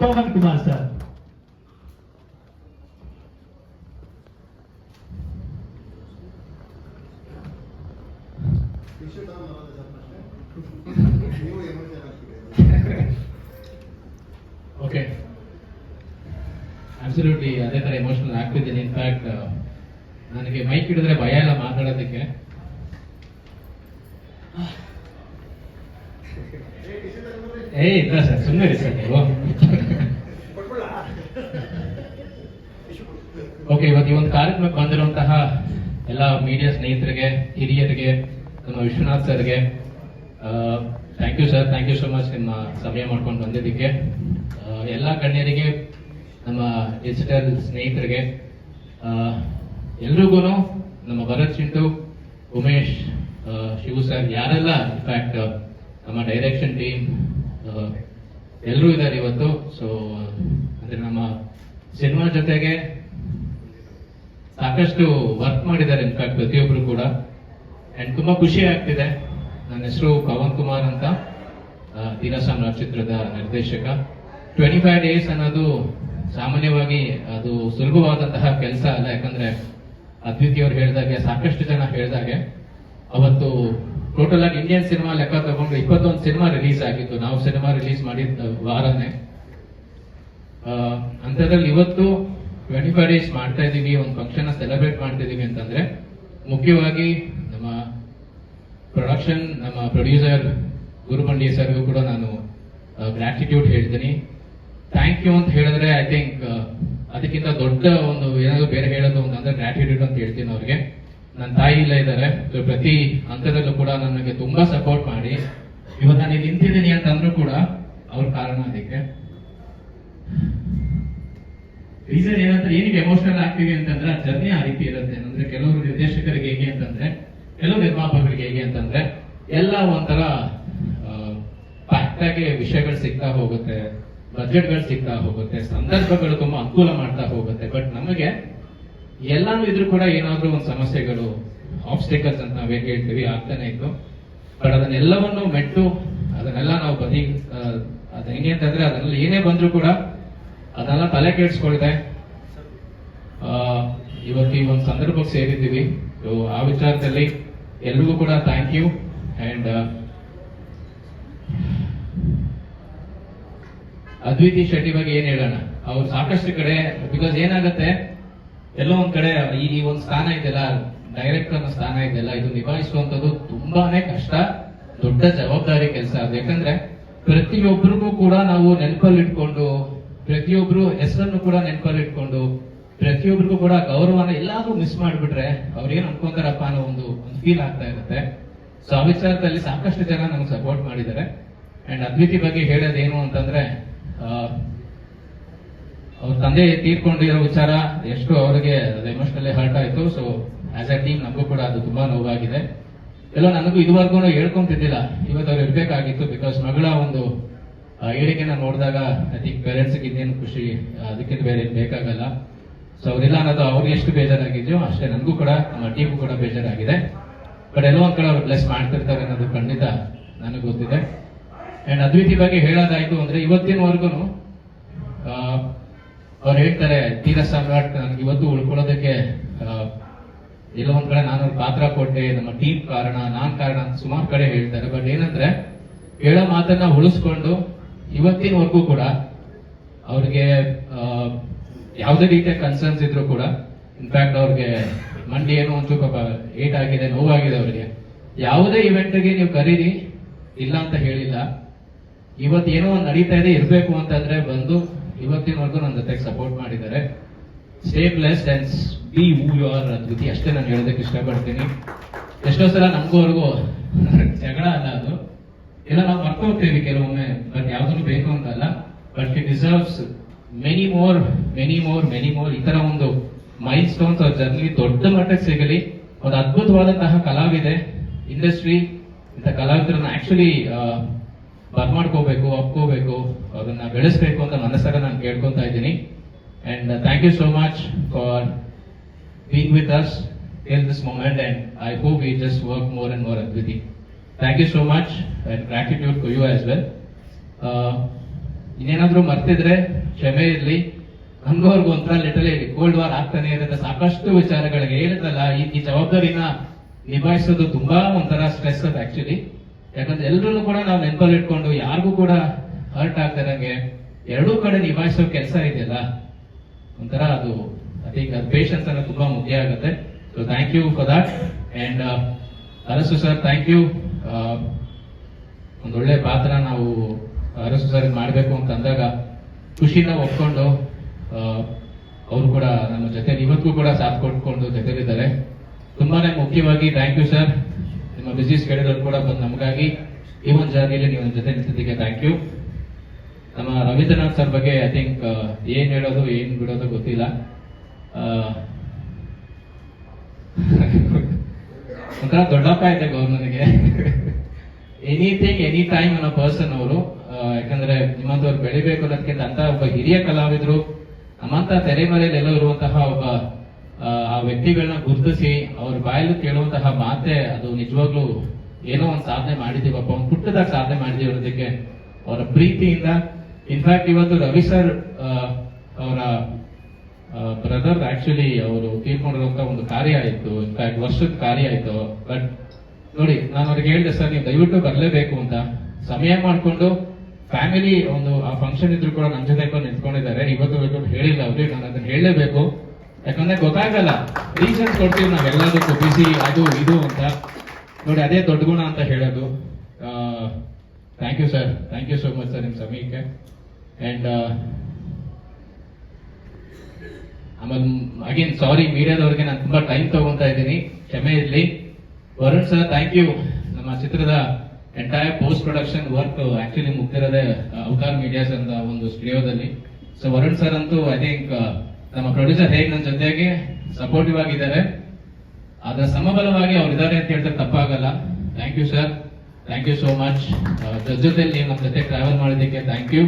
Pavan Kumar sir okay absolutely ಅದೇ ತರ emotional ಆಗ್ತಿದ್ದೀನಿ. ಇನ್ಫ್ಯಾಕ್ಟ್ ನನಗೆ ಮೈಕ್ ಹಿಡಿದ್ರೆ ಭಯ ಇಲ್ಲ ಮಾತಾಡೋದಕ್ಕೆ. ಏ ಇಲ್ಲ ಸರ್ ಸುಮ್ಮನೆ ಸರ್ ನೀವು. ಓಕೆ ಇವತ್ತು ಈ ಒಂದು ಕಾರ್ಯಕ್ರಮಕ್ಕೆ ಬಂದಿರುವಂತಹ ಎಲ್ಲ ಮೀಡಿಯಾ ಸ್ನೇಹಿತರಿಗೆ, ಹಿರಿಯರಿಗೆ, ನಮ್ಮ ವಿಶ್ವನಾಥ್ ಸರ್ಗೆ thank you sir thank you so much ನಿಮ್ಮ ಸಮಯ ಮಾಡ್ಕೊಂಡು ಬಂದಿದ್ದಕ್ಕೆ. ಎಲ್ಲ ಗಣ್ಯರಿಗೆ, ನಮ್ಮ ಡಿಜಿಟಲ್ ಸ್ನೇಹಿತರಿಗೆ ಎಲ್ರಿಗೂ ನಮ್ಮ ಭರತ್ ಚಿಂಟು ಉಮೇಶ್ ಶಿವು ಸರ್ ಯಾರೆಲ್ಲ ಇನ್ಫ್ಯಾಕ್ಟ್ ನಮ್ಮ ಡೈರೆಕ್ಷನ್ ಟೀಮ್ ಎಲ್ಲರೂ ಇದ್ದಾರೆ ಇವತ್ತು. ಸೊ ಅಂದ್ರೆ ನಮ್ಮ ಸಿನಿಮಾ ಜೊತೆಗೆ ಸಾಕಷ್ಟು ವರ್ಕ್ ಮಾಡಿದ್ದಾರೆ ಇನ್ಫ್ಯಾಕ್ಟ್ ಪ್ರತಿಯೊಬ್ಬರು ಕೂಡ. ಅಂಡ್ ತುಂಬಾ ಖುಷಿ ಆಗ್ತಿದೆ. ನನ್ನ ಹೆಸರು ಪವನ್ ಕುಮಾರ್ ಅಂತ ಆ, ಸಾಮ್ರಾಜ್ ಚಿತ್ರದ ನಿರ್ದೇಶಕ. ಟ್ವೆಂಟಿ ಫೈವ್ ಡೇಸ್ ಅನ್ನೋದು ಸಾಮಾನ್ಯವಾಗಿ ಅದು ಸುಲಭವಾದಂತಹ ಕೆಲಸ ಅಲ್ಲ. ಯಾಕಂದ್ರೆ ಅದ್ವಿತಿಯವರು ಹೇಳಿದಾಗೆ ಸಾಕಷ್ಟು ಜನ ಹೇಳಿದಾಗೆ. ಅವತ್ತು ಟೋಟಲ್ ಆಗಿ ಇಂಡಿಯನ್ ಸಿನಿಮಾ ಲೆಕ್ಕ ತಗೊಂಡು ಇಪ್ಪತ್ತೊಂದು ಸಿನಿಮಾ ರಿಲೀಸ್ ಆಗಿತ್ತು. ನಾವು ಸಿನಿಮಾ ರಿಲೀಸ್ ಮಾಡಿದ್ದ ವಾರನೇ. ಅಂಥದ್ರಲ್ಲಿ ಇವತ್ತು ಟ್ವೆಂಟಿ ಫೈವ್ ಡೇಸ್ ಮಾಡ್ತಾ ಇದ್ದೀವಿ, ಒಂದು ಫಂಕ್ಷನ್ ಸೆಲೆಬ್ರೇಟ್ ಮಾಡ್ತಾ ಇದ್ದೀವಿ ಅಂತಂದ್ರೆ, ಮುಖ್ಯವಾಗಿ ನಮ್ಮ ಪ್ರೊಡಕ್ಷನ್ ನಮ್ಮ ಪ್ರೊಡ್ಯೂಸರ್ ಗುರುಮಂಡಿ ಸರ್ಗೂ ಕೂಡ ನಾನು ಗ್ರಾಟಿಟ್ಯೂಡ್ ಹೇಳ್ತೀನಿ. ಥ್ಯಾಂಕ್ ಯು ಅಂತ ಹೇಳಿದ್ರೆ ಐ ಥಿಂಕ್ ಅದಕ್ಕಿಂತ ದೊಡ್ಡ ಒಂದು ಏನಾದರೂ ಬೇರೆ ಹೇಳೋದು ಅಂತಂದ್ರೆ ಗ್ರಾಟಿಟ್ಯೂಡ್ ಅಂತ ಹೇಳ್ತೀನಿ ಅವ್ರಿಗೆ. ನನ್ನ ತಾಯಿ ಇಲ್ಲ ಇದ್ದಾರೆ. ಪ್ರತಿ ಹಂತದಲ್ಲೂ ಕೂಡ ನನಗೆ ತುಂಬಾ ಸಪೋರ್ಟ್ ಮಾಡಿ. ಇವತ್ತು ನಾನು ಇಲ್ಲಿ ನಿಂತಿದ್ದೀನಿ ಅಂತಂದ್ರೂ ಕೂಡ ಅವ್ರ ಕಾರಣ ಅದಕ್ಕೆ. ರೀಸನ್ ಏನಂದ್ರೆ ಏನಿಗೆ ಎಮೋಷನಲ್ ಆಗ್ತೀವಿ ಅಂತಂದ್ರೆ ಜರ್ನಿ ಆ ರೀತಿ ಇರುತ್ತೆ. ಅಂದ್ರೆ ಕೆಲವರು ನಿರ್ದೇಶಕರಿಗೆ ಹೇಗೆ ಅಂತಂದ್ರೆ ಕೆಲವು ನಿರ್ಮಾಪಕರಿಗೆ ಹೇಗೆ ಅಂತಂದ್ರೆ, ಎಲ್ಲ ಒಂಥರ ಆಗಿ ವಿಷಯಗಳು ಸಿಗ್ತಾ ಹೋಗುತ್ತೆ ಬಜೆಟ್ಗಳು ಸಿಗ್ತಾ ಹೋಗುತ್ತೆ, ಸಂದರ್ಭಗಳು ತುಂಬಾ ಅನುಕೂಲ ಮಾಡ್ತಾ ಹೋಗುತ್ತೆ. ಬಟ್ ನಮಗೆ ಎಲ್ಲಾನು ಇದ್ರೂ ಕೂಡ ಏನಾದ್ರೂ ಒಂದು ಸಮಸ್ಯೆಗಳು ಆಬ್ಸ್ಟಿಕಲ್ಸ್ ಅಂತ ನಾವೇನ್ ಹೇಳ್ತೀವಿ, ಆಗ್ತಾನೆ ಇತ್ತು ಬಟ್ ಅದನ್ನೆಲ್ಲವನ್ನು ಮೆಟ್ಟು, ಅದನ್ನೆಲ್ಲ ನಾವು ಬದಿ ಅದ್ ಹೆಂಗೆ ಅಂತಂದ್ರೆ ಅದನ್ನೆಲ್ಲ ಏನೇ ಬಂದ್ರು ಕೂಡ ಅದನ್ನೆಲ್ಲ ತಲೆ ಕೆಡಿಸ್ಕೊಳ್ದೆ ಇವತ್ತು ಈ ಒಂದು ಸಂದರ್ಭಕ್ಕೆ ಸೇರಿದ್ದೀವಿ. ಆ ವಿಚಾರದಲ್ಲಿ ಎಲ್ರಿಗೂ ಕೂಡ thank you and Adviti Shetty ಬಗ್ಗೆ ಏನ್ ಹೇಳೋಣ? ಅವ್ರು ಸಾಕಷ್ಟು ಕಡೆ ಬಿಕಾಸ್ ಏನಾಗುತ್ತೆ ಎಲ್ಲೋ ಒಂದ್ ಕಡೆ ಈ ಒಂದು ಸ್ಥಾನ ಇದೆಯಲ್ಲ ಡೈರೆಕ್ಟರ್ ಅನ್ನೋ ಸ್ಥಾನ ಇದೆಯಲ್ಲ, ಇದು ನಿಭಾಯಿಸುವಂತದ್ದು ತುಂಬಾನೇ ಕಷ್ಟ, ದೊಡ್ಡ ಜವಾಬ್ದಾರಿ ಕೆಲಸ. ಅದು ಯಾಕಂದ್ರೆ ಪ್ರತಿಯೊಬ್ಬರಿಗೂ ಕೂಡ ನಾವು ನೆನಪಲ್ಲಿ ಇಟ್ಕೊಂಡು ಹೆಸರನ್ನು ಕೂಡ ನೆನಪಲ್ಲಿ ಇಟ್ಕೊಂಡು ಪ್ರತಿಯೊಬ್ಬರಿಗೂ ಕೂಡ ಗೌರವನ ಎಲ್ಲಾದ್ರೂ ಮಿಸ್ ಮಾಡ್ಬಿಟ್ರೆ ಅವ್ರು ಏನ್ ಅನ್ಕೊಂತಾರಪ್ಪ ಅನ್ನೋ ಒಂದು ಫೀಲ್ ಆಗ್ತಾ ಇರುತ್ತೆ. ಸೊ ಆ ವಿಚಾರದಲ್ಲಿ ಸಾಕಷ್ಟು ಜನ ನಮ್ಗೆ ಸಪೋರ್ಟ್ ಮಾಡಿದ್ದಾರೆ. ಅಂಡ್ ಅದ್ವಿತಿ ಬಗ್ಗೆ ಹೇಳೋದೇನು ಅಂತಂದ್ರೆ ಅವ್ರ ತಂದೆ ತೀರ್ಕೊಂಡಿರೋ ವಿಚಾರ ಎಷ್ಟು ಅವರಿಗೆ ಎಮೋಷನಲಿ ಹರ್ಟ್ ಆಯ್ತು. ಸೊ ಆಸ್ ಅ ಟೀಮ್ ನಮಗೂ ಕೂಡ ಅದು ತುಂಬಾ ನೋವಾಗಿದೆ. ಎಲ್ಲ ನನಗೂ ಇದುವರೆಗೂ ಹೇಳ್ಕೊಂತಿದ್ದಿಲ್ಲ. ಇವತ್ತು ಅವ್ರು ಇರ್ಬೇಕಾಗಿತ್ತು ಬಿಕಾಸ್ ಮಗಳ ಒಂದು ಹೇಳಿಕೆನ ನೋಡಿದಾಗ ಐ ಥಿಂಕ್ ಪೇರೆಂಟ್ಸ್ ಇನ್ನೇನು ಖುಷಿ, ಅದಕ್ಕಿಂತ ಬೇರೆ ಏನು ಬೇಕಾಗಲ್ಲ. ಸೊ ಅವರಿಲ್ಲ ಅನ್ನೋದು ಅವ್ರಿಗೆ ಎಷ್ಟು ಬೇಜಾರಾಗಿದ್ಯೋ ಅಷ್ಟೇ ನನಗೂ ಕೂಡ, ನಮ್ಮ ಟೀಮು ಕೂಡ ಬೇಜಾರಾಗಿದೆ. ಬಟ್ ಎಲ್ಲೋ ಒಂದ್ ಕಡೆ ಅವ್ರು ಬ್ಲೆಸ್ ಮಾಡ್ತಿರ್ತಾರೆ ಅನ್ನೋದು ಖಂಡಿತ ನನಗೆ ಗೊತ್ತಿದೆ. ಅಂಡ್ ಅದ್ವಿತಿ ಬಗ್ಗೆ ಹೇಳೋದಾಯ್ತು ಅಂದ್ರೆ ಇವತ್ತಿನವರೆಗೂ ಅವ್ರು ಹೇಳ್ತಾರೆ, ತೀರ ಸಾಮ್ರಾಟ್ ನನಗೆ ಇವತ್ತು ಉಳ್ಕೊಳ್ಳೋದಕ್ಕೆ ಎಲ್ಲೋ ಒಂದ್ ಕಡೆ ನಾನು ಪಾತ್ರ ಕೊಟ್ಟೆ, ನಮ್ಮ ಟೀಮ್ ಕಾರಣ, ನಾನ್ ಕಾರಣ ಅಂತ ಸುಮಾರು ಕಡೆ ಹೇಳ್ತಾರೆ. ಬಟ್ ಏನಂದ್ರೆ, ಹೇಳೋ ಮಾತನ್ನ ಉಳಿಸ್ಕೊಂಡು ಇವತ್ತಿನವರೆಗೂ ಕೂಡ ಅವ್ರಿಗೆ ಯಾವುದೇ ರೀತಿಯ ಕನ್ಸರ್ನ್ಸ್ ಇದ್ರು ಕೂಡ ಇನ್ಫ್ಯಾಕ್ಟ್ ಅವ್ರಿಗೆ ಮಂಡಿ ಏನೋ ಒಂದು ಏಟ್ ಆಗಿದೆ ನೋವಾಗಿದೆ ಅವರಿಗೆ. ಯಾವುದೇ ಇವೆಂಟ್ಗೆ ನೀವು ಕರೀರಿ, ಇಲ್ಲ ಅಂತ ಹೇಳಿಲ್ಲ. ಇವತ್ತು ಏನೋ ಒಂದು ನಡೀತಾ ಇದೆ, ಇರಬೇಕು ಅಂತಂದ್ರೆ ಬಂದು ಇವತ್ತಿನವರೆಗೂ ನನ್ನ ಜೊತೆಗೆ ಸಪೋರ್ಟ್ ಮಾಡಿದ್ದಾರೆ. Stay less and be who you are Adviti ಅಷ್ಟೇ ನಾನು ಹೇಳೋದಕ್ಕೆ ಇಷ್ಟಪಡ್ತೀನಿ. ಎಷ್ಟೋ ಸಲ ನಮಗೋವರೆಗೂ ಜಗಳ ಅಲ್ಲ ಅದು. ಎಲ್ಲ ನಾವು ಮರ್ತೋಗ್ತೀವಿ ಕೆಲವೊಮ್ಮೆ, ಬಟ್ ಯಾವ್ದನ್ನು ಬೇಕು ಅಂತಲ್ಲ. But it deserves many more many more many more ಈ ತರ ಒಂದು ಮೈಲ್ ಸ್ಟೋನ್ಸ್ ಅವ್ರ ಜರ್ನಿ ದೊಡ್ಡ ಮಟ್ಟಕ್ಕೆ ಸಿಗಲಿ. ಒಂದು ಅದ್ಭುತವಾದಂತಹ ಕಲಾವಿದೆ ಇಂಡಸ್ಟ್ರಿ ಇಂಥ ಕಲಾವಿದರನ್ನ ಆಕ್ಚುಲಿ ಬರ್ಮಾಡ್ಕೋಬೇಕು ಒಪ್ಕೋಬೇಕು, ಅದನ್ನ ಬೆಳೆಸ್ಬೇಕು ಅಂತ ಮನಸ್ಸಾಗ ನಾನು ಕೇಳ್ಕೊತಾ ಇದ್ದೀನಿ. And thank you so much for being with us in this moment and I hope we just work more and more Adviti thank you so much and gratitude to you as well ಇನ್ನೇನಾದ್ರೂ ಮರ್ತಿದ್ರೆ ಕ್ಷಮೆ ಇರಲಿ. ನಮ್ಗೂ ಅವ್ರಿಗೂ ಒಂಥರ ಲಿಟಲಿ cold war ಆಗ್ತಾನೆ ಇರುತ್ತೆ. ಸಾಕಷ್ಟು ವಿಚಾರಗಳಿಗೆ ಹೇಳಿದ್ರಲ್ಲ, ಈ ಜವಾಬ್ದಾರಿನ ನಿಭಾಯಿಸೋದು ತುಂಬಾ ಒಂಥರ ಸ್ಟ್ರೆಸ್ ಅದು ಆಕ್ಚುಲಿ ಯಾಕಂದ್ರೆ ಎಲ್ರೂ ಕೂಡ ನಾವು ನೆನ್ಪಲ್ಲಿ ಇಟ್ಕೊಂಡು ಯಾರಿಗೂ ಕೂಡ ಹರ್ಟ್ ಆಗ್ತಾರಂಗೆ ಎರಡೂ ಕಡೆ ನಿಭಾಯಿಸೋ ಕೆಲಸ ಇದೆಯಲ್ಲ? ಒಂಥರ ಅದು ಐ ಥಿಂಕ್ ಪೇಷನ್ಸ್ ಅನ್ನೋದು ತುಂಬಾ ಮುಖ್ಯ ಆಗುತ್ತೆ. So thank you for that and Arasu sir thank you ಒಂದೊಳ್ಳೆ ಪಾತ್ರ ನಾವು ಅರಸು ಸರ್ ಮಾಡಬೇಕು ಅಂತ ಅಂದಾಗ ಖುಷಿನ ಒಪ್ಕೊಂಡು ಅವರು ಕೂಡ ನಮ್ಮ ಜೊತೆ ಇವತ್ತಿಗೂ ಕೂಡ ಸಾಥ್ ಕೊಟ್ಕೊಂಡು ಜೊತೆಲಿದ್ದಾರೆ. ತುಂಬಾನೇ ಮುಖ್ಯವಾಗಿ ಥ್ಯಾಂಕ್ ಯು ಸರ್ ನಿಮ್ಮ ಬಿಸಿ ಸ್ಕೆಡ್ಯೂಲ್ ಕೂಡ ಬಂದು ನಮಗಾಗಿ ಈ ಒಂದು ಜರ್ನಿಲಿ ನೀವು ಜೊತೆ ನಿಂತಿದ್ದಕ್ಕೆ ಥ್ಯಾಂಕ್ ಯು ನಮ್ಮ ರವೀಂದ್ರನಾಥ್ ಸರ್ ಬಗ್ಗೆ ಐ ಥಿಂಕ್ ಏನ್ ಹೇಳೋದು, ಏನ್ ಬಿಡೋದು ಗೊತ್ತಿಲ್ಲ. ಒಂಥರ ದೊಡ್ಡಪ್ಪ ಇದ್ದಾಗ ಅವ್ರು ನನಗೆ. ಎನಿಥಿಂಗ್ ಎನಿ ಟೈಮ್ ಅನ್ನೋ ಪರ್ಸನ್ ಅವರು ಯಾಕಂದ್ರೆ ನಿಮ್ಮಂತವ್ರು ಬೆಳಿಬೇಕು ಅನ್ನೋದಕ್ಕಿಂತ ಅಂತ ಒಬ್ಬ ಹಿರಿಯ ಕಲಾವಿದ್ರು, ನಮ್ಮಂತ ತೆರೆಮರೆಯಲ್ಲಿ ಎಲ್ಲ ಇರುವಂತಹ ಒಬ್ಬ ಆ, ವ್ಯಕ್ತಿಗಳನ್ನ ಗುರುತಿಸಿ ಅವ್ರ ಬಾಯಲ್ಲಿ ಕೇಳುವಂತಹ ಮಾತೆ ಅದು ನಿಜವಾಗ್ಲೂ ಏನೋ ಒಂದು ಸಾಧನೆ ಮಾಡಿದೀವಪ್ಪ ಒಂದು ಪುಟ್ಟದಾಗ ಸಾಧನೆ ಮಾಡಿದೀವಿ ಅನ್ನೋದಕ್ಕೆ ಅವರ ಪ್ರೀತಿಯಿಂದ. ಇನ್ಫ್ಯಾಕ್ಟ್ ಇವತ್ತು ರವಿ ಸರ್ ಅವರ ಬ್ರದರ್ ಆಕ್ಚುಲಿ ಅವರು ತೀರ್ಕೊಂಡಿರುವಂತ ಒಂದು ಕಾರ್ಯ ಆಯ್ತು. ಇನ್ಫ್ಯಾಕ್ಟ್ ವರ್ಷದ ಕಾರ್ಯ ಆಯ್ತು. ಬಟ್ ನೋಡಿ ನಾನು ಅವ್ರಿಗೆ ಹೇಳಿದೆ ಸರ್ ನೀವು ದಯವಿಟ್ಟು ಬರಲೇಬೇಕು ಅಂತ. ಸಮಯ ಮಾಡ್ಕೊಂಡು ಫ್ಯಾಮಿಲಿ ಒಂದು ಆ ಫಂಕ್ಷನ್ ಇದ್ರು ಕೂಡ ನನ್ನ ಜೊತೆ ನಿಂತ್ಕೊಂಡಿದ್ದಾರೆ. ಇವತ್ತು ಹೇಳಿಲ್ಲ ಅವ್ರಿಗೆ ನಾನು ಅದನ್ನ ಹೇಳಲೇಬೇಕು. ಯಾಕಂದ್ರೆ ಗೊತ್ತಾಗಲ್ಲ. ರೀಸನ್ಸ್ ಕೊಡ್ತೀವಿ ನಾವೆಲ್ಲದಕ್ಕೂ. ಬಿಸಿ ಅದು, ಇದು ಅಂತ. ನೋಡಿ, ಅದೇ ದೊಡ್ಡ ಗುಣ ಅಂತ ಹೇಳೋದು. Thank you sir thank you so much sir ನಿಮ್ಮ ಸಮಯಕ್ಕೆ. ಅಂಡ್ ಆಮೇಲೆ ಅಗೇನ್ ಸಾರಿ ಮೀಡಿಯಾದವ್ರಿಗೆ ನಾನು ತುಂಬಾ ಟೈಮ್ ತಗೊಂತಾ ಇದ್ದೀನಿ. ಕ್ಷಮೆ ಇರಲಿ. ವರುಣ್ ಸರ್ ಥ್ಯಾಂಕ್ ಯು ನಮ್ಮ ಚಿತ್ರದ entire post production work actually ಮುಗ್ದಿರೋದೇ Avatar medias ಅಂತ ಒಂದು ಸ್ಟುಡಿಯೋದಲ್ಲಿ ಸೊ ವರುಣ್ ಸರ್ ಅಂತೂ ಐ ಥಿಂಕ್ ನಮ್ಮ ಪ್ರೊಡ್ಯೂಸರ್ ಹೇಗೆ ನನ್ನ ಜೊತೆಗೆ ಸಪೋರ್ಟಿವ್ ಆಗಿದ್ದಾರೆ. ಅದರ ಸಮಬಲವಾಗಿ ಅವ್ರು ಇದ್ದಾರೆ ಅಂತ ಹೇಳಿದ್ರೆ ತಪ್ಪಾಗಲ್ಲ. Thank you sir thank you so much ನೀವು ನಮ್ಮ ಜೊತೆ ಟ್ರಾವೆಲ್ ಮಾಡಿದ್ದಕ್ಕೆ ಥ್ಯಾಂಕ್ ಯು